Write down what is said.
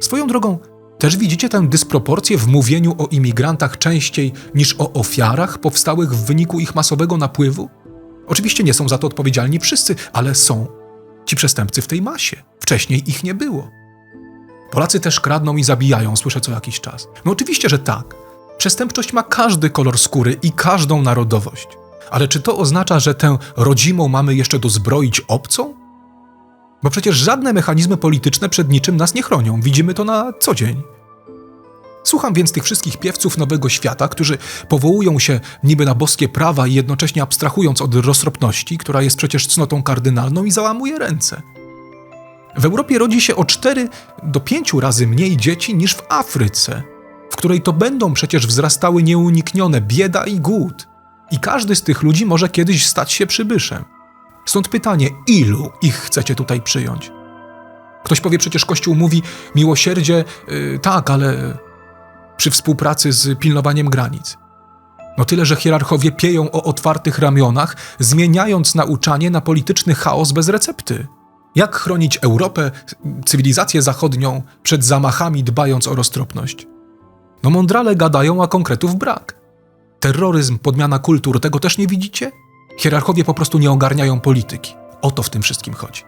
Swoją drogą, też widzicie tę dysproporcję w mówieniu o imigrantach częściej niż o ofiarach powstałych w wyniku ich masowego napływu? Oczywiście nie są za to odpowiedzialni wszyscy, ale są ci przestępcy w tej masie. Wcześniej ich nie było. Polacy też kradną i zabijają, słyszę co jakiś czas. No oczywiście, że tak. Przestępczość ma każdy kolor skóry i każdą narodowość. Ale czy to oznacza, że tę rodzimą mamy jeszcze dozbroić obcą? Bo przecież żadne mechanizmy polityczne przed niczym nas nie chronią. Widzimy to na co dzień. Słucham więc tych wszystkich piewców Nowego Świata, którzy powołują się niby na boskie prawa i jednocześnie abstrahując od roztropności, która jest przecież cnotą kardynalną i załamuje ręce. W Europie rodzi się o 4 do 5 razy mniej dzieci niż w Afryce, w której to będą przecież wzrastały nieuniknione bieda i głód. I każdy z tych ludzi może kiedyś stać się przybyszem. Stąd pytanie, ilu ich chcecie tutaj przyjąć? Ktoś powie przecież Kościół mówi miłosierdzie, yy, tak, ale przy współpracy z pilnowaniem granic. No tyle, że hierarchowie pieją o otwartych ramionach, zmieniając nauczanie na polityczny chaos bez recepty. Jak chronić Europę, cywilizację zachodnią przed zamachami, dbając o roztropność? No mądrale gadają, a konkretów brak. Terroryzm, podmiana kultur, tego też nie widzicie? Hierarchowie po prostu nie ogarniają polityki. O to w tym wszystkim chodzi.